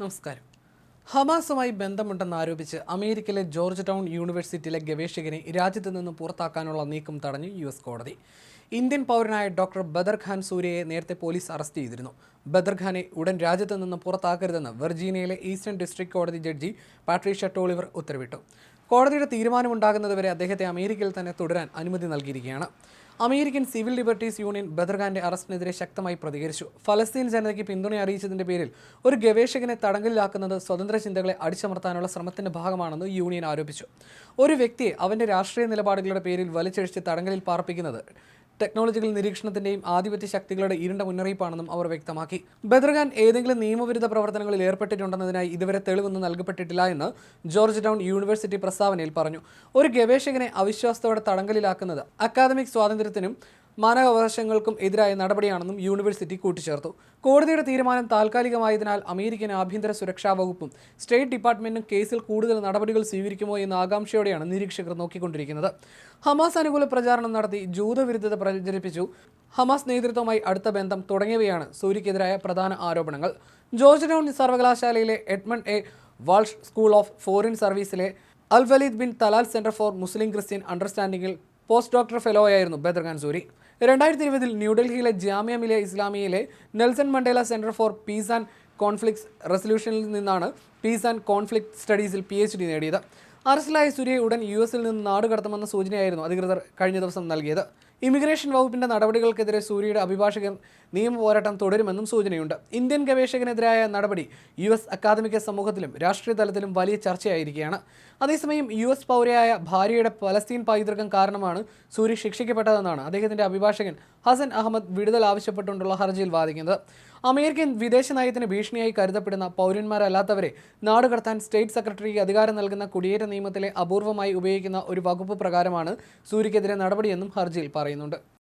നമസ്കാരം. ഹമാസുമായി ബന്ധമുണ്ടെന്ന് ആരോപിച്ച് അമേരിക്കയിലെ ജോർജ് ടൗൺ യൂണിവേഴ്സിറ്റിയിലെ ഗവേഷകനെ രാജ്യത്ത് നിന്ന് പുറത്താക്കാനുള്ള നീക്കം തടഞ്ഞു യു എസ് കോടതി. ഇന്ത്യൻ പൗരനായ ഡോക്ടർ ബദർ ഖാൻ സൂര്യയെ നേരത്തെ പോലീസ് അറസ്റ്റ് ചെയ്തിരുന്നു. ബദർ ഖാനെ ഉടൻ രാജ്യത്ത് നിന്ന് പുറത്താക്കരുതെന്ന് വെർജീനിയയിലെ ഈസ്റ്റേൺ ഡിസ്ട്രിക്ട് കോടതി ജഡ്ജി പാട്രീഷ്യ ടോളിവർ ഉത്തരവിട്ടു. കോടതിയുടെ തീരുമാനമുണ്ടാകുന്നതുവരെ അദ്ദേഹത്തെ അമേരിക്കയിൽ തന്നെ തുടരാൻ അനുമതി നൽകിയിരിക്കുകയാണ്. അമേരിക്കൻ സിവിൽ ലിബർട്ടീസ് യൂണിയൻ ബദർഖാന്റെ അറസ്റ്റിനെതിരെ ശക്തമായി പ്രതികരിച്ചു. ഫലസ്തീൻ ജനതയ്ക്ക് പിന്തുണ അറിയിച്ചതിന്റെ പേരിൽ ഒരു ഗവേഷകനെ തടങ്കലിലാക്കുന്നത് സ്വതന്ത്ര ചിന്തകളെ അടിച്ചമർത്താനുള്ള ശ്രമത്തിന്റെ ഭാഗമാണെന്ന് യൂണിയൻ ആരോപിച്ചു. ഒരു വ്യക്തിയെ അവന്റെ രാഷ്ട്രീയ നിലപാടുകളുടെ പേരിൽ വലിച്ചഴിച്ച് തടങ്കലിൽ പാർപ്പിക്കുന്നത് ടെക്നോളജിക്കൽ നിരീക്ഷണത്തിന്റെയും ആധിപത്യ ശക്തികളുടെ ഇരുണ്ട മുന്നറിയിപ്പാണെന്നും അവർ വ്യക്തമാക്കി. ബദർഖാൻ ഏതെങ്കിലും നിയമവിരുദ്ധ പ്രവർത്തനങ്ങളിൽ ഏർപ്പെട്ടിട്ടുണ്ടെന്നതിനായി ഇതുവരെ തെളിവൊന്നും നൽകപ്പെട്ടിട്ടില്ല എന്ന് ജോർജ് ടൗൺ യൂണിവേഴ്സിറ്റി പ്രസ്താവനയിൽ പറഞ്ഞു. ഒരു ഗവേഷകനെ അവിശ്വാസത്തോടെ തടങ്കലിലാക്കുന്നത് അക്കാദമിക് സ്വാതന്ത്ര്യത്തിനും മാനവാവകാശങ്ങൾക്കും എതിരായ നടപടിയാണെന്നും യൂണിവേഴ്സിറ്റി കൂട്ടിച്ചേർത്തു. കോടതിയുടെ തീരുമാനം താൽക്കാലികമായതിനാൽ അമേരിക്കൻ ആഭ്യന്തര സുരക്ഷാ വകുപ്പും സ്റ്റേറ്റ് ഡിപ്പാർട്ട്മെന്റും കേസിൽ കൂടുതൽ നടപടികൾ സ്വീകരിക്കുമോ എന്ന ആകാംക്ഷയോടെയാണ് നിരീക്ഷകർ നോക്കിക്കൊണ്ടിരിക്കുന്നത്. ഹമാസ് അനുകൂല പ്രചാരണം നടത്തി ജൂതവിരുദ്ധത പ്രചരിപ്പിച്ചു. ഹമാസ് നേതൃത്വവുമായി അടുത്ത ബന്ധം തുടങ്ങിയവയാണ് സൂര്യക്കെതിരായ പ്രധാന ആരോപണങ്ങൾ. ജോർജ് ടൗൺ സർവകലാശാലയിലെ Edmund A. Walsh school of foreign സർവീസിലെ Al Waleed bin Talal centre for Muslim Christian അണ്ടർസ്റ്റാൻഡിംഗിൽ post doctor ഫെലോയായിരുന്നു ബദർഖാൻ സൂരി. രണ്ടായിരത്തി ഇരുപതിൽ ന്യൂഡൽഹിയിലെ Jamia Millia ഇസ്ലാമിയയിലെ Nelson Mandela centre for peace and conflicts റെസൊല്യൂഷനിൽ നിന്നാണ് പീസ് ആൻഡ് കോൺഫ്ലിക്ട് സ്റ്റഡീസിൽ പി എച്ച് ഡി നേടിയത്. അറസ്റ്റിലായ സുര്യയെ ഉടൻ യു എസിൽ നിന്ന് നാടുകടത്തുമെന്ന സൂചനയായിരുന്നു അധികൃതർ കഴിഞ്ഞ ദിവസം നൽകിയത്. ഇമിഗ്രേഷൻ വകുപ്പിന്റെ നടപടികൾക്കെതിരെ സൂര്യയുടെ അഭിഭാഷകൻ നിയമ പോരാട്ടം തുടരുമെന്നും സൂചനയുണ്ട്. ഇന്ത്യൻ ഗവേഷകനെതിരായ നടപടി യു എസ് അക്കാദമിക സമൂഹത്തിലും രാഷ്ട്രീയ തലത്തിലും വലിയ ചർച്ചയായിരിക്കുകയാണ്. അതേസമയം യു എസ് പൗരയായ ഭാര്യയുടെ പലസ്തീൻ പൈതൃകം കാരണമാണ് സൂര്യ ശിക്ഷിക്കപ്പെട്ടതെന്നാണ് അദ്ദേഹത്തിന്റെ അഭിഭാഷകൻ ഹസൻ അഹമ്മദ് വിടുതൽ ആവശ്യപ്പെട്ടുകൊണ്ടുള്ള ഹർജിയിൽ വാദിക്കുന്നത്. അമേരിക്കൻ വിദേശ നയത്തിന് ഭീഷണിയായി കരുതപ്പെടുന്ന പൗരന്മാരല്ലാത്തവരെ നാടുകടത്താൻ സ്റ്റേറ്റ് സെക്രട്ടറിക്ക് അധികാരം നൽകുന്ന കുടിയേറ്റ നിയമത്തിലെ അപൂർവമായി ഉപയോഗിക്കുന്ന ഒരു വകുപ്പ് പ്രകാരമാണ് സൂര്യക്കെതിരെ നടപടിയെന്നും ഹർജിയിൽ പറയുന്നുണ്ട്.